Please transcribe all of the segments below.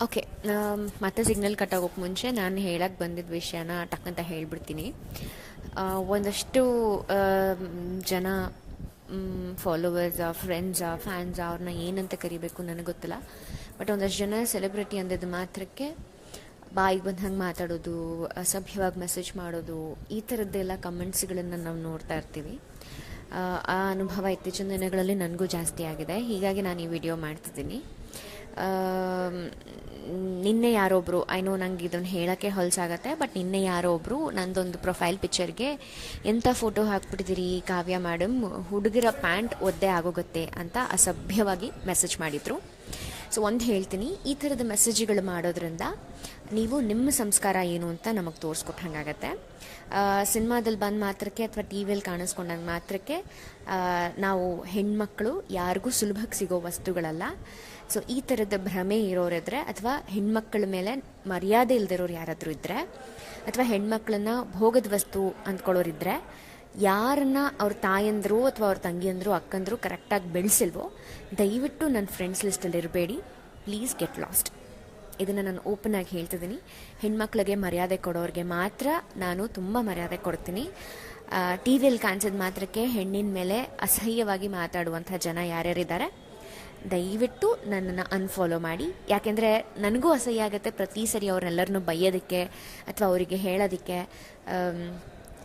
Okay ಮತ್ತೆ signal ಕಟ್ಟಾಗೋಕೆ ಮುಂಚೆ ನಾನು ಹೇಳಕ್ಕೆ ಬಂದಿದ್ದ ವಿಷಯನ ಟಕ್ಕಂತ ಹೇಳಿಬಿಡ್ತೀನಿ. ಒಂದಷ್ಟು ಜನ ಫಾಲೋವರ್ಸಾ ಫ್ರೆಂಡ್ಸಾ ಫ್ಯಾನ್ಸಾ ಅವ್ರನ್ನ ಏನಂತ ಕರಿಬೇಕು ನನಗೆ ಗೊತ್ತಿಲ್ಲ. ಬಟ್ ಒಂದಷ್ಟು ಜನ ಸೆಲೆಬ್ರಿಟಿ ಅಂದಿದ್ದು ಮಾತ್ರಕ್ಕೆ ಬಾಯಿಗೆ ಬಂದಂಗೆ ಮಾತಾಡೋದು ಅಸಭ್ಯವಾಗಿ ಮೆಸೇಜ್ ಮಾಡೋದು ಈ ಥರದ್ದೆಲ್ಲ ಕಮೆಂಟ್ಸ್ಗಳನ್ನು ನಾವು ನೋಡ್ತಾ ಇರ್ತೀವಿ. ಆ, ಅನುಭವ ಇತ್ತೀಚಿನ ದಿನಗಳಲ್ಲಿ ನನಗೂ ಜಾಸ್ತಿ ಆಗಿದೆ. ಹೀಗಾಗಿ ನಾನು ಈ ವಿಡಿಯೋ ಮಾಡ್ತಿದ್ದೀನಿ. ನಿನ್ನೆ ಯಾರೊಬ್ರು ಐನೋ ನಂಗೆ ಇದನ್ನು ಹೇಳೋಕ್ಕೆ ಹೊಲಸಾಗತ್ತೆ ಬಟ್ ನಿನ್ನೆ ಯಾರೋ ಒಬ್ರು ನಂದೊಂದು ಪ್ರೊಫೈಲ್ ಪಿಕ್ಚರ್ಗೆ ಎಂಥ ಫೋಟೋ ಹಾಕ್ಬಿಟ್ಟಿದ್ದೀರಿ ಕಾವ್ಯ ಮೇಡಮ್ ಹುಡುಗರ ಪ್ಯಾಂಟ್ ಒದ್ದೆ ಆಗೋಗುತ್ತೆ ಅಂತ ಅಸಭ್ಯವಾಗಿ ಮೆಸೇಜ್ ಮಾಡಿದರು. ಸೊ ಒಂದು ಹೇಳ್ತೀನಿ, ಈ ಥರದ ಮೆಸೇಜ್ಗಳು ಮಾಡೋದ್ರಿಂದ ನೀವು ನಿಮ್ಮ ಸಂಸ್ಕಾರ ಏನು ಅಂತ ನಮಗೆ ತೋರಿಸ್ಕೊಟ್ಟಂಗಾಗತ್ತೆ ಸಿನಿಮಾದಲ್ಲಿ ಬಂದ ಮಾತ್ರಕ್ಕೆ ಅಥವಾ ಟಿ ವಿಯಲ್ಲಿ ಕಾಣಿಸ್ಕೊಂಡಂಗೆ ಮಾತ್ರಕ್ಕೆ ನಾವು ಹೆಣ್ಮಕ್ಳು ಯಾರಿಗೂ ಸುಲಭಕ್ಕೆ ಸಿಗೋ ವಸ್ತುಗಳಲ್ಲ. ಸೊ, ಈ ಥರದ ಭ್ರಮೆ ಇರೋರಿದ್ರೆ, ಅಥವಾ ಹೆಣ್ಮಕ್ಳ ಮೇಲೆ ಮರ್ಯಾದೆ ಇಲ್ದಿರೋರು ಯಾರಾದರೂ ಇದ್ದರೆ ಅಥವಾ ಹೆಣ್ಮಕ್ಳನ್ನ ಭೋಗದ ವಸ್ತು ಅಂದ್ಕೊಳ್ಳೋರಿದ್ರೆ, ಯಾರನ್ನ ಅವ್ರ ತಾಯಂದರು ಅಥವಾ ಅವ್ರ ತಂಗಿಯಂದರು, ಅಕ್ಕಂದರು ಕರೆಕ್ಟಾಗಿ ಬೆಳೆಸಿಲ್ವೋ, ದಯವಿಟ್ಟು ನನ್ನ ಫ್ರೆಂಡ್ಸ್ ಲಿಸ್ಟಲ್ಲಿ ಇರಬೇಡಿ. ಪ್ಲೀಸ್ ಗೆಟ್ ಲಾಸ್ಟ್ ಇದನ್ನು ನಾನು ಓಪನ್ ಆಗಿ ಹೇಳ್ತಿದ್ದೀನಿ. ಹೆಣ್ಮಕ್ಳಿಗೆ ಮರ್ಯಾದೆ ಕೊಡೋರಿಗೆ ಮಾತ್ರ ನಾನು ತುಂಬ ಮರ್ಯಾದೆ ಕೊಡ್ತೀನಿ. ಟಿ ವಿಯಲ್ಲಿ ಕಾಣಿಸಿದ ಮಾತ್ರಕ್ಕೆ ಹೆಣ್ಣಿನ ಮೇಲೆ ಅಸಹ್ಯವಾಗಿ ಮಾತಾಡುವಂಥ ಜನ ಯಾರ್ಯಾರಿದ್ದಾರೆ? ದಯವಿಟ್ಟು ನನ್ನನ್ನು ಅನ್ಫಾಲೋ ಮಾಡಿ. ಯಾಕೆಂದರೆ ನನಗೂ ಅಸಹ್ಯ ಆಗುತ್ತೆ ಪ್ರತಿ ಸರಿ ಅವ್ರನ್ನೆಲ್ಲರನ್ನೂ ಬೈಯೋದಕ್ಕೆ ಅಥವಾ ಅವರಿಗೆ ಹೇಳೋದಕ್ಕೆ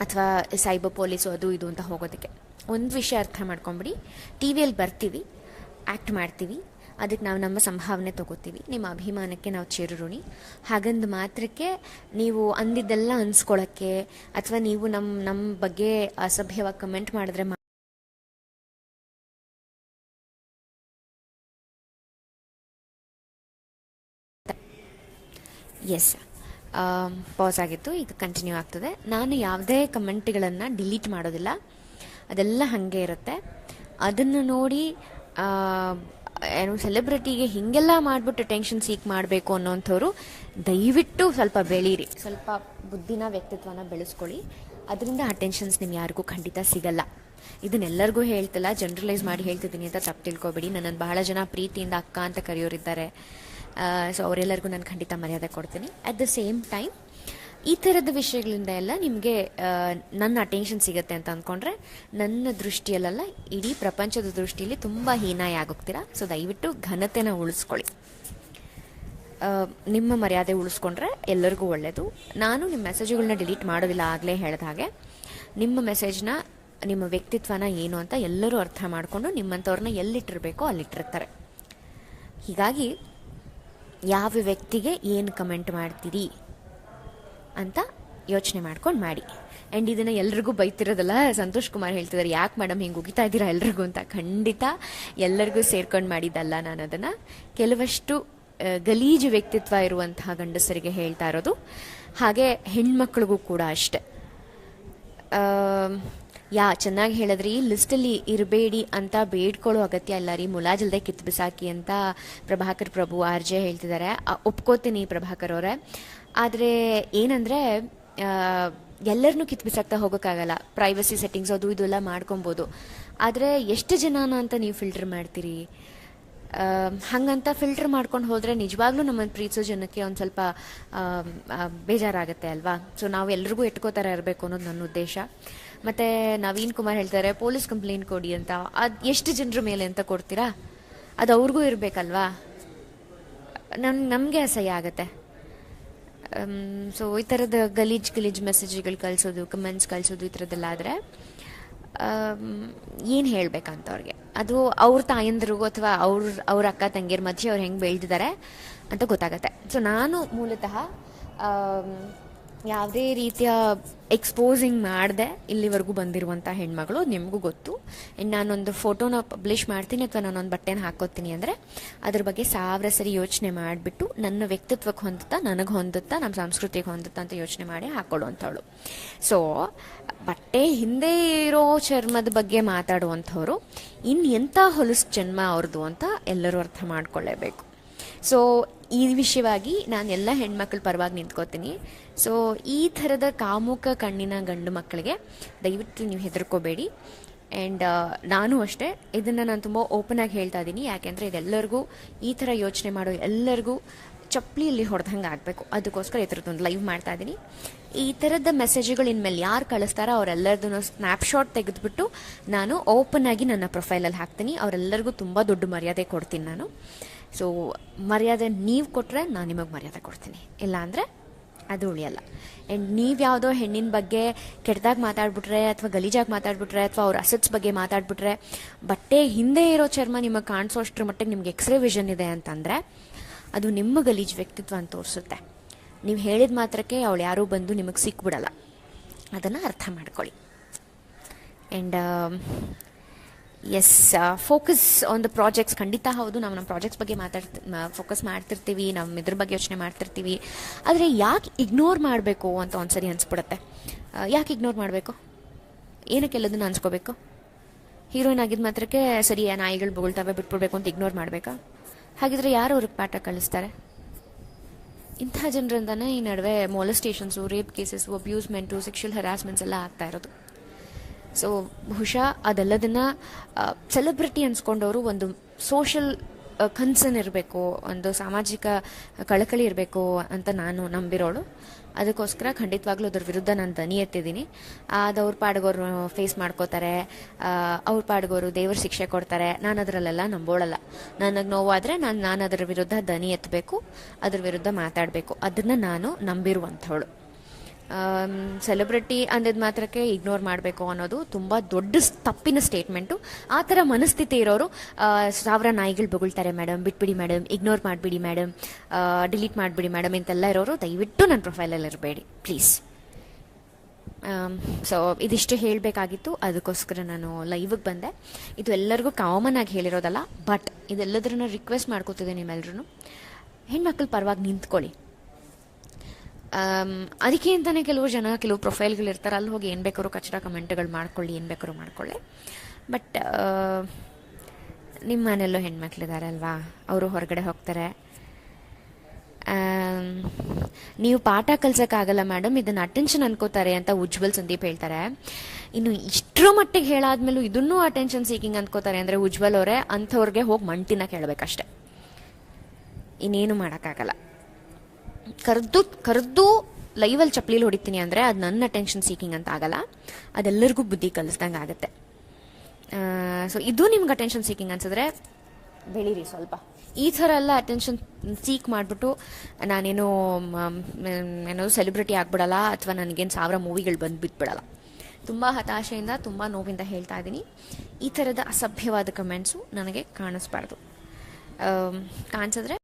ಅಥವಾ ಸೈಬರ್ ಪೊಲೀಸು ಅದು ಇದು ಅಂತ ಹೋಗೋದಕ್ಕೆ. ಒಂದು ವಿಷಯ ಅರ್ಥ ಮಾಡ್ಕೊಂಬಿಡಿ. ಟಿ ವಿಯಲ್ಲಿ ಬರ್ತೀವಿ ಆ್ಯಕ್ಟ್ ಮಾಡ್ತೀವಿ. ಅದಕ್ಕೆ ನಾವು ನಮ್ಮ ಸಂಭಾವನೆ ತಗೋತೀವಿ. ನಿಮ್ಮ ಅಭಿಮಾನಕ್ಕೆ ನಾವು ಚಿರಋಣಿ. ಹಾಗಂದು ಮಾತ್ರಕ್ಕೆ ನೀವು ಅಂದಿದ್ದೆಲ್ಲ ಅನ್ಸ್ಕೊಳ್ಳೋಕ್ಕೆ ಅಥವಾ ನೀವು ನಮ್ಮ ನಮ್ಮ ಬಗ್ಗೆ ಅಸಭ್ಯವಾಗಿ ಕಮೆಂಟ್ ಮಾಡಿದ್ರೆ ಎಸ್ ಪಾಸ್ ಆಗಿತ್ತು. ಈಗ ಕಂಟಿನ್ಯೂ ಆಗ್ತದೆ. ನಾನು ಯಾವುದೇ ಕಮೆಂಟ್ಗಳನ್ನು ಡಿಲೀಟ್ ಮಾಡೋದಿಲ್ಲ. ಅದೆಲ್ಲ ಹಾಗೆ ಇರುತ್ತೆ. ಅದನ್ನು ನೋಡಿ ಏನು ಸೆಲೆಬ್ರಿಟಿಗೆ ಹೀಗೆಲ್ಲ ಮಾಡಿಬಿಟ್ಟು ಟೆನ್ಷನ್ ಸೀಕ್ ಮಾಡಬೇಕು ಅನ್ನೋಂಥವ್ರು, ದಯವಿಟ್ಟು ಸ್ವಲ್ಪ ಬೆಳೀರಿ. ಸ್ವಲ್ಪ ಬುದ್ಧಿನ, ವ್ಯಕ್ತಿತ್ವನ ಬೆಳೆಸ್ಕೊಳ್ಳಿ. ಅದರಿಂದ ಆ ಟೆನ್ಷನ್ಸ್ ನಿಮ್ಗೆ ಯಾರಿಗೂ ಖಂಡಿತ ಸಿಗಲ್ಲ. ಇದನ್ನೆಲ್ಲರಿಗೂ ಹೇಳ್ತಿಲ್ಲ ಜನರಲೈಸ್ ಮಾಡಿ ಹೇಳ್ತಿದ್ದೀನಿ ಅಂತ ತಪ್ಪು ತಿಳ್ಕೊಬೇಡಿ. ನನ್ನನ್ನು ಬಹಳ ಜನ ಪ್ರೀತಿಯಿಂದ ಅಕ್ಕ ಅಂತ ಕರೆಯೋರಿದ್ದಾರೆ. ಸೊ ಅವರೆಲ್ಲರಿಗೂ ನಾನು ಖಂಡಿತ ಮರ್ಯಾದೆ ಕೊಡ್ತೀನಿ. ಅಟ್ ದ ಸೇಮ್ ಟೈಮ್ ಈ ಥರದ ವಿಷಯಗಳಿಂದ ಎಲ್ಲ ನಿಮಗೆ ನನ್ನ ಅಟೆನ್ಷನ್ ಸಿಗುತ್ತೆ ಅಂತ ಅಂದ್ಕೊಂಡ್ರೆ ನನ್ನ ದೃಷ್ಟಿಯಲ್ಲೆಲ್ಲ ಇಡೀ ಪ್ರಪಂಚದ ದೃಷ್ಟಿಯಲ್ಲಿ ತುಂಬ ಹೀನಾಯ ಆಗೋಗ್ತೀರಾ? ಸೊ ದಯವಿಟ್ಟು ಘನತೆನ ಉಳಿಸ್ಕೊಳ್ಳಿ. ನಿಮ್ಮ ಮರ್ಯಾದೆ ಉಳಿಸ್ಕೊಂಡ್ರೆ ಎಲ್ಲರಿಗೂ ಒಳ್ಳೆಯದು ನಾನು ನಿಮ್ಮ ಮೆಸೇಜ್ಗಳನ್ನ ಡಿಲೀಟ್ ಮಾಡೋದಿಲ್ಲ, ಆಗಲೇ ಹೇಳಿದ ಹಾಗೆ. ನಿಮ್ಮ ಮೆಸೇಜ್ನ ನಿಮ್ಮ ವ್ಯಕ್ತಿತ್ವನ ಏನು ಅಂತ ಎಲ್ಲರೂ ಅರ್ಥ ಮಾಡಿಕೊಂಡು ನಿಮ್ಮಂಥವ್ರನ್ನ ಎಲ್ಲಿಟ್ಟಿರಬೇಕೋ ಅಲ್ಲಿಟ್ಟಿರ್ತಾರೆ. ಹೀಗಾಗಿ ಯಾವ ವ್ಯಕ್ತಿಗೆ ಏನು ಕಮೆಂಟ್ ಮಾಡ್ತೀರಿ ಅಂತ ಯೋಚನೆ ಮಾಡ್ಕೊಂಡು ಮಾಡಿ. ಆ್ಯಂಡ್ ಇದನ್ನು ಎಲ್ರಿಗೂ ಬೈತಿರೋದಲ್ಲ, ಸಂತೋಷ್ ಕುಮಾರ್ ಹೇಳ್ತಿದ್ದಾರೆ ಯಾಕೆ ಮೇಡಮ್ ಹಿಂಗೆ ಉಗಿತಾ ಇದ್ದೀರಾ ಎಲ್ರಿಗೂ ಅಂತ. ಖಂಡಿತ ಎಲ್ಲರಿಗೂ ಸೇರ್ಕೊಂಡು ಮಾಡಿದ್ದಲ್ಲ ನಾನು ಅದನ್ನು. ಕೆಲವಷ್ಟು ಗಲೀಜು ವ್ಯಕ್ತಿತ್ವ ಇರುವಂತಹ ಗಂಡಸರಿಗೆ ಹೇಳ್ತಾ ಇರೋದು. ಹಾಗೆ ಹೆಣ್ಮಕ್ಳಿಗೂ ಕೂಡ ಅಷ್ಟೆ. ಯಾ, ಚೆನ್ನಾಗಿ ಹೇಳಿದ್ರಿ, ಲಿಸ್ಟಲ್ಲಿ ಇರಬೇಡಿ ಅಂತ ಬೇಡ್ಕೊಳ್ಳೋ ಅಗತ್ಯ ಇಲ್ಲ ರೀ. ಮುಲಾಜಲ್ದೆ ಕಿತ್ತು ಬಿಸಾಕಿ ಅಂತ ಪ್ರಭಾಕರ್ ಪ್ರಭು ಆರ್ ಜೆ ಹೇಳ್ತಿದ್ದಾರೆ. ಒಪ್ಕೋತೀನಿ ಪ್ರಭಾಕರ್ ಅವರೇ. ಆದರೆ ಏನಂದರೆ ಎಲ್ಲರನ್ನೂ ಕಿತ್ತು ಬಿಸಾಕ್ತಾ ಹೋಗೋಕ್ಕಾಗಲ್ಲ. ಪ್ರೈವಸಿ ಸೆಟ್ಟಿಂಗ್ಸ್ ಅದು ಇದು ಎಲ್ಲ ಮಾಡ್ಕೊಬೋದು. ಆದರೆ ಎಷ್ಟು ಜನನ ಅಂತ ನೀವು ಫಿಲ್ಟರ್ ಮಾಡ್ತೀರಿ? ಹಂಗಂತ ಫಿಲ್ಟರ್ ಮಾಡ್ಕೊಂಡು ಹೋದರೆ ನಿಜವಾಗ್ಲೂ ನಮ್ಮನ್ನು ಪ್ರೀತಿಸೋ ಜನಕ್ಕೆ ಒಂದು ಸ್ವಲ್ಪ ಬೇಜಾರಾಗುತ್ತೆ ಅಲ್ವಾ? ಸೊ ನಾವು ಎಲ್ರಿಗೂ ಇಟ್ಕೋತಾರೆ ಇರಬೇಕು ಅನ್ನೋದು ನನ್ನ ಉದ್ದೇಶ. ಮತ್ತು ನವೀನ್ ಕುಮಾರ್ ಹೇಳ್ತಾರೆ, ಪೊಲೀಸ್ ಕಂಪ್ಲೇಂಟ್ ಕೊಡಿ ಅಂತ. ಅದು ಎಷ್ಟು ಜನರ ಮೇಲೆ ಅಂತ ಕೊಡ್ತೀರಾ? ಅದು ಅವ್ರಿಗೂ ಇರಬೇಕಲ್ವಾ? ನಮ್, ನಮಗೆ ಅಸಹ್ಯ ಆಗುತ್ತೆ. ಸೊ ಈ ಥರದ ಗಲೀಜ್ ಗಲೀಜ್ ಮೆಸೇಜ್ಗಳು ಕಳಿಸೋದು ಕಮೆಂಟ್ಸ್ ಕಳಿಸೋದು ಈ ಥರದ್ದೆಲ್ಲ ಆದರೆ ಏನು ಹೇಳಬೇಕಂತ ಅವ್ರಿಗೆ? ಅದು ಅವ್ರ ತಾಯಂದಿರಿಗೂ ಅಥವಾ ಅವ್ರ ಅವ್ರ ಅಕ್ಕ ತಂಗಿಯರ ಮಧ್ಯೆ ಅವ್ರು ಹೆಂಗೆ ಬೆಳೆದಿದ್ದಾರೆ ಅಂತ ಗೊತ್ತಾಗತ್ತೆ. ಸೊ ನಾನು ಮೂಲತಃ ಯಾವುದೇ ರೀತಿಯ ಎಕ್ಸ್ಪೋಸಿಂಗ್ ಮಾಡಿದೆ ಇಲ್ಲಿವರೆಗೂ ಬಂದಿರುವಂಥ ಹೆಣ್ಮಗಳು, ನಿಮಗೂ ಗೊತ್ತು. ಇನ್ನು ನಾನೊಂದು ಫೋಟೋನ ಪಬ್ಲಿಷ್ ಮಾಡ್ತೀನಿ ಅಥವಾ ನಾನೊಂದು ಬಟ್ಟೆನ ಹಾಕೋತೀನಿ ಅಂದರೆ ಅದ್ರ ಬಗ್ಗೆ ಸಾವಿರ ಸರಿ ಯೋಚನೆ ಮಾಡಿಬಿಟ್ಟು ನನ್ನ ವ್ಯಕ್ತಿತ್ವಕ್ಕೆ ಹೊಂದುತ್ತಾ, ನನಗೆ ಹೊಂದುತ್ತಾ, ನಮ್ಮ ಸಂಸ್ಕೃತಿಗೆ ಹೊಂದುತ್ತಾ ಅಂತ ಯೋಚನೆ ಮಾಡಿ ಹಾಕೊಳ್ಳುವಂಥವಳು. ಸೊ ಬಟ್ಟೆ ಹಿಂದೆ ಇರೋ ಚರ್ಮದ ಬಗ್ಗೆ ಮಾತಾಡುವಂಥವ್ರು ಇನ್ನು ಎಂಥ ಹೊಲಸು ಜನ್ಮ ಅವ್ರದ್ದು ಅಂತ ಎಲ್ಲರೂ ಅರ್ಥ ಮಾಡ್ಕೊಳ್ಳೇಬೇಕು. ಸೊ ಈ ವಿಷಯವಾಗಿ ನಾನು ಎಲ್ಲ ಹೆಣ್ಮಕ್ಳ ಪರವಾಗಿ ನಿಂತ್ಕೋತೀನಿ. ಸೊ ಈ ಥರದ ಕಾಮುಕ ಕಣ್ಣಿನ ಗಂಡು ಮಕ್ಕಳಿಗೆ ದಯವಿಟ್ಟು ನೀವು ಹೆದರ್ಕೋಬೇಡಿ. ಆ್ಯಂಡ್ ನಾನು ಅಷ್ಟೇ. ಇದನ್ನು ನಾನು ತುಂಬ ಓಪನ್ ಆಗಿ ಹೇಳ್ತಾ ಇದ್ದೀನಿ ಯಾಕೆಂದರೆ ಇದೆಲ್ಲರಿಗೂ ಈ ಥರ ಯೋಚನೆ ಮಾಡೋ ಎಲ್ಲರಿಗೂ ಚಪ್ಪಲಿಯಲ್ಲಿ ಹೊಡೆದಂಗೆ ಆಗಬೇಕು. ಅದಕ್ಕೋಸ್ಕರ ಈ ಥರದ್ದೊಂದು ಲೈವ್ ಮಾಡ್ತಾ ಇದ್ದೀನಿ ಈ ಥರದ ಮೆಸೇಜ್ಗಳು ಇನ್ಮೇಲೆ ಯಾರು ಕಳಿಸ್ತಾರೋ ಅವರೆಲ್ಲರದೂ ಸ್ನ್ಯಾಪ್ಶಾಟ್ ತೆಗೆದುಬಿಟ್ಟು ನಾನು ಓಪನ್ ಆಗಿ ನನ್ನ ಪ್ರೊಫೈಲಲ್ಲಿ ಹಾಕ್ತೀನಿ. ಅವರೆಲ್ಲರಿಗೂ ತುಂಬ ದೊಡ್ಡ ಮರ್ಯಾದೆ ಕೊಡ್ತೀನಿ ನಾನು. ಸೊ ಮರ್ಯಾದೆ ನೀವು ಕೊಟ್ಟರೆ ನಾನು ನಿಮಗೆ ಮರ್ಯಾದೆ ಕೊಡ್ತೀನಿ. ಇಲ್ಲ ಅಂದರೆ ಅದು ಉಳಿಯಲ್ಲ. ಆ್ಯಂಡ್ ನೀವು ಯಾವುದೋ ಹೆಣ್ಣಿನ ಬಗ್ಗೆ ಕೆಟ್ಟದಾಗಿ ಮಾತಾಡ್ಬಿಟ್ರೆ ಅಥವಾ ಗಲೀಜಾಗಿ ಮಾತಾಡ್ಬಿಟ್ರೆ ಅಥವಾ ಅವ್ರ ಅಸೆಟ್ಸ್ ಬಗ್ಗೆ ಮಾತಾಡ್ಬಿಟ್ರೆ, ಬಟ್ಟೆ ಹಿಂದೆ ಇರೋ ಚರ್ಮ ನಿಮಗೆ ಕಾಣಿಸೋ ಅಷ್ಟರ ಮಟ್ಟಿಗೆ ನಿಮ್ಗೆ ಎಕ್ಸ್ರೇ ವಿಷನ್ ಇದೆ ಅಂತಂದರೆ, ಅದು ನಿಮ್ಮ ಗಲೀಜು ವ್ಯಕ್ತಿತ್ವ ಅಂತ ತೋರಿಸುತ್ತೆ. ನೀವು ಹೇಳಿದ ಮಾತ್ರಕ್ಕೆ ಅವಳು ಯಾರೂ ಬಂದು ನಿಮಗೆ ಸಿಕ್ಬಿಡಲ್ಲ. ಅದನ್ನು ಅರ್ಥ ಮಾಡ್ಕೊಳ್ಳಿ. And yes focus on the projects ಖಂಡಿತ ಹೌದು. ನಾವು ನಮ್ಮ ಪ್ರಾಜೆಕ್ಟ್ಸ್ ಬಗ್ಗೆ ಮಾತಾಡ್ತಿ ಫೋಕಸ್ ಮಾಡ್ತಿರ್ತೀವಿ. ನಮ್ಮ ಇದ್ರ ಬಗ್ಗೆ ಯೋಚನೆ ಮಾಡ್ತಿರ್ತೀವಿ. ಆದರೆ ಯಾಕೆ ಇಗ್ನೋರ್ ಮಾಡಬೇಕು ಅಂತ ಒಂದ್ಸರಿ ಅನ್ಸ್ಬಿಡುತ್ತೆ. ಯಾಕೆ ಇಗ್ನೋರ್ ಮಾಡಬೇಕು? ಏನಕ್ಕೆ ಎಲ್ಲದನ್ನ ಅನ್ಸ್ಕೋಬೇಕು? ಹೀರೋಯಿನ್ ಆಗಿದ್ದ ಮಾತ್ರಕ್ಕೆ ಸರಿ ನಾಯಿಗಳು ಬೊಗಳ್ತವೆ ಬಿಟ್ಬಿಡ್ಬೇಕು ಅಂತ ಇಗ್ನೋರ್ ಮಾಡಬೇಕಾ? ಹಾಗಿದ್ರೆ ಯಾರು ಅವ್ರಿಗೆ ಪಾಠ ಕಳಿಸ್ತಾರೆ ಇಂಥ ಜನರಿಂದನೇ ಈ ನಡುವೆ molestations rape cases abusement sexual harassments ಎಲ್ಲ ಆಗ್ತಾ ಇರೋದು. ಸೊ ಬಹುಶಃ ಅದೆಲ್ಲದನ್ನು ಸೆಲೆಬ್ರಿಟಿ ಅನ್ಸ್ಕೊಂಡವರು ಒಂದು ಸೋಷಲ್ ಕನ್ಸರ್ನ್ ಇರಬೇಕು, ಒಂದು ಸಾಮಾಜಿಕ ಕಳಕಳಿ ಇರಬೇಕು ಅಂತ ನಾನು ನಂಬಿರೋಳು. ಅದಕ್ಕೋಸ್ಕರ ಖಂಡಿತವಾಗ್ಲೂ ಅದ್ರ ವಿರುದ್ಧ ನಾನು ದನಿ ಎತ್ತಿದ್ದೀನಿ. ಅದು ಅವ್ರ ಪಾಡ್ಗೋರು ಫೇಸ್ ಮಾಡ್ಕೋತಾರೆ ಅವ್ರ ಪಾಡ್ಗೋರು ದೇವ್ರ ಶಿಕ್ಷೆ ಕೊಡ್ತಾರೆ, ನಾನು ಅದರಲ್ಲೆಲ್ಲ ನಂಬೋಳಲ್ಲ. ನನಗೆ ನೋವಾದರೆ ನಾನು ನಾನು ಅದರ ವಿರುದ್ಧ ದನಿ ಎತ್ತಬೇಕು ಅದ್ರ ವಿರುದ್ಧ ಮಾತಾಡಬೇಕು. ಅದನ್ನು ನಾನು ನಂಬಿರುವಂಥವಳು. ಸೆಲೆಬ್ರಿಟಿ ಅಂದಿದ ಮಾತ್ರಕ್ಕೆ ಇಗ್ನೋರ್ ಮಾಡಬೇಕು ಅನ್ನೋದು ತುಂಬ ದೊಡ್ಡ ತಪ್ಪಿನ ಸ್ಟೇಟ್ಮೆಂಟು ಆ ಥರ ಮನಸ್ಥಿತಿ ಇರೋರು ಸಾವಿರ ನಾಯಿಗಳು ಬೊಗಳ್ತಾರೆ ಮೇಡಮ್ ಬಿಟ್ಬಿಡಿ ಮೇಡಮ್ ಇಗ್ನೋರ್ ಮಾಡಿಬಿಡಿ ಮೇಡಮ್ ಡಿಲೀಟ್ ಮಾಡಿಬಿಡಿ ಮೇಡಮ್ ಇಂತೆಲ್ಲ ಇರೋರು ದಯವಿಟ್ಟು ನನ್ನ ಪ್ರೊಫೈಲಲ್ಲಿ ಇರಬೇಡಿ. ಪ್ಲೀಸ್ ಸೊ ಇದಿಷ್ಟು ಹೇಳಬೇಕಾಗಿತ್ತು. ಅದಕ್ಕೋಸ್ಕರ ನಾನು ಲೈವಿಗೆ ಬಂದೆ. ಇದು ಎಲ್ಲರಿಗೂ ಕಾಮನ್ ಆಗಿ ಹೇಳಿರೋದಲ್ಲ ಬಟ್ ಇದೆಲ್ಲದ್ರನ್ನ ರಿಕ್ವೆಸ್ಟ್ ಮಾಡ್ಕೋತಿದ್ದೆ ನಿಮ್ಮೆಲ್ಲರೂ ಹೆಣ್ಮಕ್ಳು ಪರವಾಗಿ ನಿಂತ್ಕೊಳ್ಳಿ. ಅದಕ್ಕೆ ಅಂತಾನೆ ಕೆಲವು ಜನ, ಕೆಲವು ಪ್ರೊಫೈಲ್ಗಳು ಇರ್ತಾರೆ. ಅಲ್ಲಿ ಹೋಗಿ ಏನು ಬೇಕಾದ್ರೂ ಕಚ್ಚಡ ಕಮೆಂಟ್ಗಳು ಮಾಡ್ಕೊಳ್ಳಿ, ಏನು ಬೇಕಾದ್ರೂ ಮಾಡ್ಕೊಳ್ಳಿ. ಬಟ್ ನಿಮ್ಮ ಮನೆಯಲ್ಲೂ ಹೆಣ್ಮಕ್ಳಿದ್ದಾರೆ ಅಲ್ವಾ? ಅವರು ಹೊರಗಡೆ ಹೋಗ್ತಾರೆ. ನೀವು ಪಾಠ ಕಲ್ಸೋಕ್ಕಾಗಲ್ಲ ಮೇಡಮ್ ಇದನ್ನು ಅಟೆನ್ಷನ್ ಅನ್ಕೋತಾರೆ ಅಂತ ಉಜ್ವಲ್ ಸಂದೀಪ್ ಹೇಳ್ತಾರೆ. ಇನ್ನು ಇಷ್ಟರ ಮಟ್ಟಿಗೆ ಹೇಳಾದ್ಮೇಲೂ ಇದನ್ನೂ ಅಟೆನ್ಷನ್ ಸೀಕಿಂಗ್ ಅನ್ಕೋತಾರೆ ಅಂದರೆ ಉಜ್ವಲ್ ಅವರೇ ಅಂಥವ್ರಿಗೆ ಹೋಗಿ ಮಂಟಿನ ಕೇಳಬೇಕಷ್ಟೆ. ಇನ್ನೇನು ಮಾಡೋಕ್ಕಾಗಲ್ಲ. ಕರೆದು ಕರೆದು ಲೈವಲ್ಲಿ ಚಪ್ಪಲಿಲಿ ಹೊಡಿತೀನಿ ಅಂದರೆ ಅದು ನನ್ನ ಅಟೆನ್ಷನ್ ಸೀಕಿಂಗ್ ಅಂತ ಆಗಲ್ಲ. ಅದೆಲ್ಲರಿಗೂ ಬುದ್ಧಿ ಕಲಿಸ್ದಂಗೆ ಆಗುತ್ತೆ. ಸೊ ಇದು ನಿಮ್ಗೆ ಅಟೆನ್ಷನ್ ಸೀಕಿಂಗ್ ಅನ್ಸಿದ್ರೆ ಬೆಳೀರಿ ಸ್ವಲ್ಪ. ಈ ಥರ ಎಲ್ಲ ಅಟೆನ್ಷನ್ ಸೀಕ್ ಮಾಡಿಬಿಟ್ಟು ನಾನೇನು ಏನೋ ಸೆಲೆಬ್ರಿಟಿ ಆಗ್ಬಿಡಲ್ಲ ಅಥವಾ ನನಗೇನು ಸಾವಿರ ಮೂವಿಗಳು ಬಂದು ಬಿಟ್ಬಿಡಲ್ಲ ತುಂಬ ಹತಾಶೆಯಿಂದ, ತುಂಬ ನೋವಿಂದ ಹೇಳ್ತಾ ಇದ್ದೀನಿ ಈ ಥರದ ಅಸಭ್ಯವಾದ ಕಮೆಂಟ್ಸು ನನಗೆ ಕಾಣಿಸ್ಬಾರ್ದು. ಕಾಣಿಸಿದ್ರೆ